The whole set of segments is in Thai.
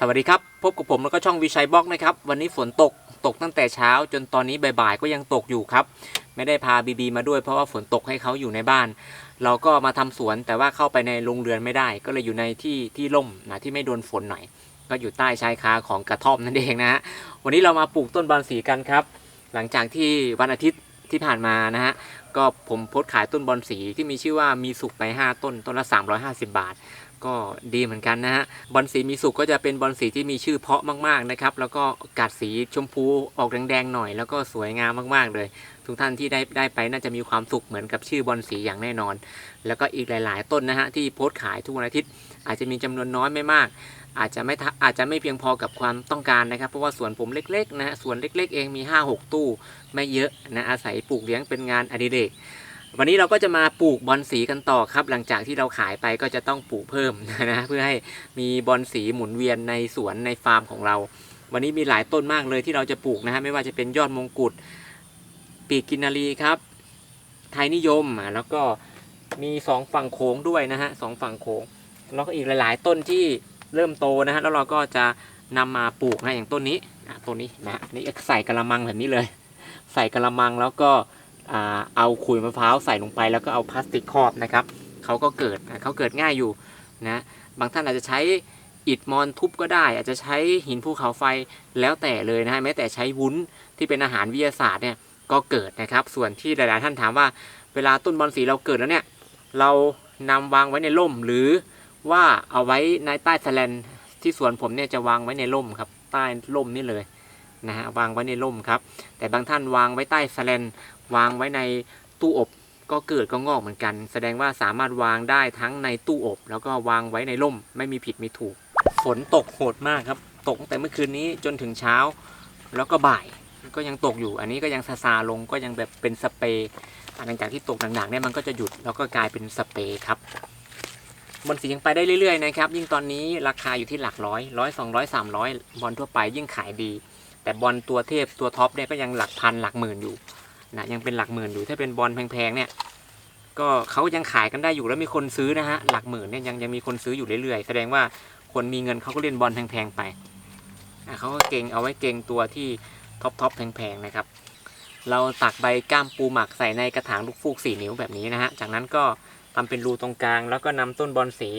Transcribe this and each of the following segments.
สวัสดีครับ พบกับผมแล้วก็ช่องวิชัยบล็อกนะครับ วันนี้ฝนตกตกตั้งแต่เช้า จนตอนนี้บ่ายๆก็ยังตกอยู่ครับ ไม่ได้พาบีบีมาด้วยเพราะว่าฝนตกให้เขาอยู่ในบ้าน เราก็มาทำสวนแต่ว่าเข้าไปในโรงเรือนไม่ได้ ก็เลยอยู่ในที่ที่ร่มนะที่ไม่โดนฝนหน่อย ก็อยู่ใต้ชายคาของกระท่อมนั่นเองนะฮะวันนี้เรามาปลูกต้นบอนสีกันครับ หลังจากที่วันอาทิตย์ที่ผ่านมานะฮะก็ผมโพสต์ขายต้นบอนสีที่มีชื่อว่ามีสุกไป 5 ต้นต้นละ 350 บาท ก็ดีเหมือนกันนะฮะบอลสีมีสุกก็จะเป็นบอลสีที่มีชื่อเพาะมากๆนะครับ แล้วก็กัดสีชมพูออกแดงๆหน่อย แล้วก็สวยงามมากๆเลย ทุกท่านที่ได้ได้ไปน่าจะมีความสุขเหมือนกับชื่อบอลสีอย่างแน่นอน แล้วก็อีกหลาย ๆ ต้นนะฮะที่โพสต์ขายทุกวันอาทิตย์ อาจจะมีจำนวนน้อยไม่มาก อาจจะไม่อาจจะไม่เพียงพอกับความต้องการนะครับ เพราะว่าสวนผมเล็กๆนะฮะสวนเล็ก ๆ เองมี 5-6 ตู้ไม่เยอะนะอาศัยปลูกเลี้ยงเป็นงานอดิเรก วันนี้เราก็จะมาปลูกบอลสีกันต่อครับ หลังจากที่เราขายไปก็จะต้องปลูกเพิ่มนะเพื่อให้มีบอลสีหมุนเวียนในสวนในฟาร์มของเรา วันนี้มีหลายต้นมากเลยที่เราจะปลูกนะฮะไม่ว่าจะเป็นยอดมงกุฎปีกกินนารีครับ ไทยนิยมอะแล้วก็มีสองฝั่งโค้งด้วยนะฮะสองฝั่งโค้งแล้วก็อีกหลาย ๆ ต้นที่เริ่มโตนะฮะแล้วเราก็จะนำมาปลูกนะอย่างต้นนี้ต้นนี้นะนี่ใส่กระมังแบบนี้เลย ใส่กระมังแล้วก็ เอาขุยมะพร้าวใส่ลงไป แล้วก็เอาพลาสติกครอบนะครับเขาก็เกิดเขาเกิดง่ายอยู่นะบางท่านอาจจะใช้อิฐมอนทุบก็ได้ อาจจะใช้หินภูเขาไฟแล้วแต่เลยนะฮะแม้แต่ใช้วุ้นที่เป็นอาหารวิทยาศาสตร์เนี่ยก็เกิดนะครับ ส่วนที่หลายๆท่านถามว่า เวลาต้นบอลสีเราเกิดแล้วเนี่ยเรานำวางไว้ในร่ม หรือว่าเอาไว้ในใต้แสแลนที่สวนผมเนี่ยจะวางไว้ในร่มครับใต้ร่มนี่เลย นะฮะวางไว้ในร่มครับ แต่บางท่านวางไว้ใต้สแลนวางไว้ในตู้อบก็เกิดก็งอกเหมือนกัน แสดงว่าสามารถวางได้ทั้งในตู้อบ แล้วก็วางไว้ในร่ม ไม่มีผิดมีถูก ฝนตกโหดมากครับ ตกตั้งแต่เมื่อคืนนี้จนถึงเช้า แล้วก็บ่ายก็ยังตกอยู่ อันนี้ก็ยังซาซาลงก็ยังแบบเป็นสเปรย์หลังจากที่ตกหนักๆเนี่ยมันก็จะหยุดแล้วก็กลายเป็นสเปรย์ครับบอลสียังไปได้เรื่อยๆนะครับ ยิ่งตอนนี้ราคาอยู่ที่หลักร้อยร้อยสองร้อยสามร้อยบอลทั่วไปยิ่งขายดี แต่บอลตัวเทพตัวท็อปเนี่ยก็ยังหลักพันหลักหมื่นอยู่นะยังเป็นหลักหมื่นอยู่ถ้าเป็นบอลแพงๆเนี่ยก็เขายังขายกันได้อยู่แล้วมีคนซื้อนะฮะหลักหมื่นเนี่ยยังยังมีคนซื้ออยู่เรื่อยๆ แสดงว่าคนมีเงินเขาก็เล่นบอลแพงๆไปอะเขาก็เก่งเอาไว้เก่งตัวที่ท็อปท็อปแพงๆนะครับ เราตักใบก้ามปูหมักใส่ในกระถางลูกฟูกสี่นิ้วแบบนี้นะฮะจากนั้นก็ทำเป็นรูตรงกลาง แล้วก็นำต้นบอลสี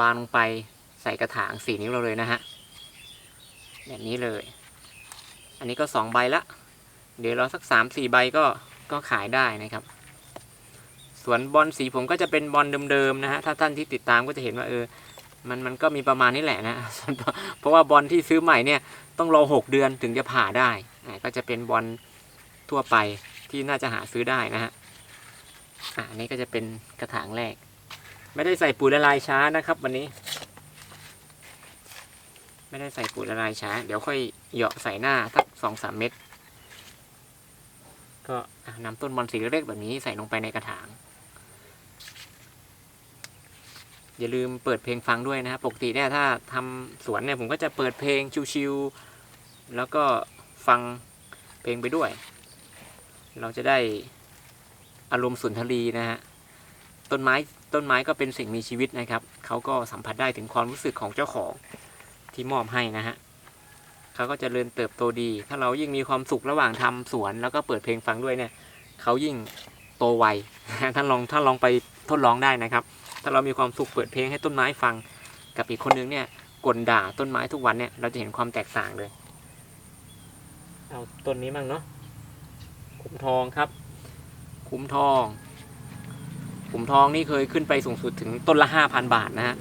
วางลงไปใส่กระถางสี่นิ้วเราเลยนะฮะ แบบนี้เลย อันนี้ก็สองใบละ เดี๋ยวเราสักสามสี่ใบก็ก็ขายได้นะครับ ส่วนบอลสีผมก็จะเป็นบอลเดิมๆนะฮะ ถ้าท่านที่ติดตามก็จะเห็นว่าเออ มันมันก็มีประมาณนี้แหละนะ เพราะว่าบอลที่ซื้อใหม่เนี่ยต้องรอหกเดือนถึงจะผ่าได้ ก็จะเป็นบอลทั่วไปที่น่าจะหาซื้อได้นะฮะอันนี้ก็จะเป็นกระถางแรก ไม่ได้ใส่ปุ๋ยละลายช้านะครับ วันนี้ ไม่ได้ใส่ปุ๋ยละลายช้า เดี๋ยวค่อยเหยาะใส่หน้าสักสองสามเม็ดก็นำต้นบอลสีเล็กๆแบบนี้ใส่ลงไปในกระถาง อย่าลืมเปิดเพลงฟังด้วยนะครับปกติเนี่ยถ้าทำสวนเนี่ยผมก็จะเปิดเพลงชิวๆแล้วก็ฟังเพลงไปด้วย เราจะได้อารมณ์สุนทรีนะฮะต้นไม้ต้นไม้ก็เป็นสิ่งมีชีวิตนะครับ เขาก็สัมผัสได้ถึงความรู้สึกของเจ้าของ ที่มอบให้นะฮะเขาก็จเจริญเติบโตดี ถ้าเรายิ่งมีความสุขระหว่างทำสวนแล้วก็เปิดเพลงฟังด้วยเนี่ยเขายิ่งโตไวท่านลองท่านลองไปทดลองได้นะครับ ถ้าเรามีความสุขเปิดเพลงให้ต้นไม้ฟัง กับอีกคนนึงเนี่ยกลด่าต้นไม้ทุกวันเนี่ยเราจะเห็นความแตกต่างเลย เอาต้นนี้มั่งเนาะขุมทองครับ ขุมทองขุมทองนี่เคยขึ้นไปสูงสุดถึงต้นละห้าพันบาทนะฮะ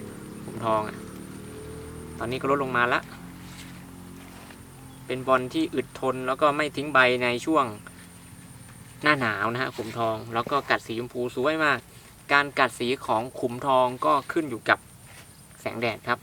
ขุมทองอะ่ะ ตอนนี้ก็ลดลงมาละ เป็นบอลที่อึดทนแล้วก็ไม่ทิ้งใบในช่วงหน้าหนาวนะฮะขุมทอง แล้วก็กัดสีชมพูสวยมาก การกัดสีของขุมทองก็ขึ้นอยู่กับแสงแดดครับ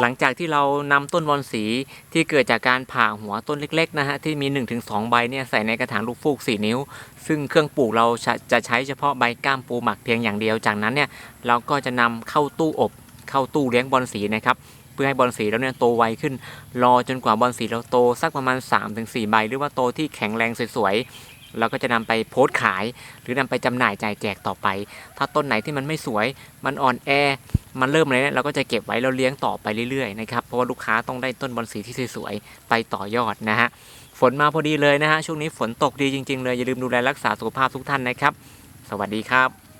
หลังจากที่เรานำต้นบอลสีที่เกิดจากการผ่าหัวต้นเล็กๆนะฮะที่มี 1-2 ใบเนี่ยใส่ในกระถางลูกฟูก 4 นิ้ว ซึ่งเครื่องปลูกเราจะจะใช้เฉพาะใบก้ามปูหมักเพียงอย่างเดียว จากนั้นเนี่ยเราก็จะนำเข้าตู้อบเข้าตู้เลี้ยงบอลสีนะครับ เพื่อให้บอลสีเราเนี่ยโตไวขึ้น รอจนกว่าบอลสีเราโตสักประมาณ 3-4 ใบ หรือว่าโตที่แข็งแรงสวยๆเราก็จะนำไปโพสต์ขาย หรือนำไปจำหน่ายจ่ายแจกต่อไป ถ้าต้นไหนที่มันไม่สวย มันอ่อนแอ มันเริ่มอะไรเนี่ยเราก็จะเก็บไว้แล้วเลี้ยงต่อไปเรื่อยๆนะครับเพราะว่าลูกค้าต้องได้ต้นบอลสีที่สวยๆไปต่อยอดนะฮะฝนมาพอดีเลยนะฮะช่วงนี้ฝนตกดีจริง ๆ เลยอย่าลืมดูแลรักษาสุขภาพทุกท่านนะครับ สวัสดีครับ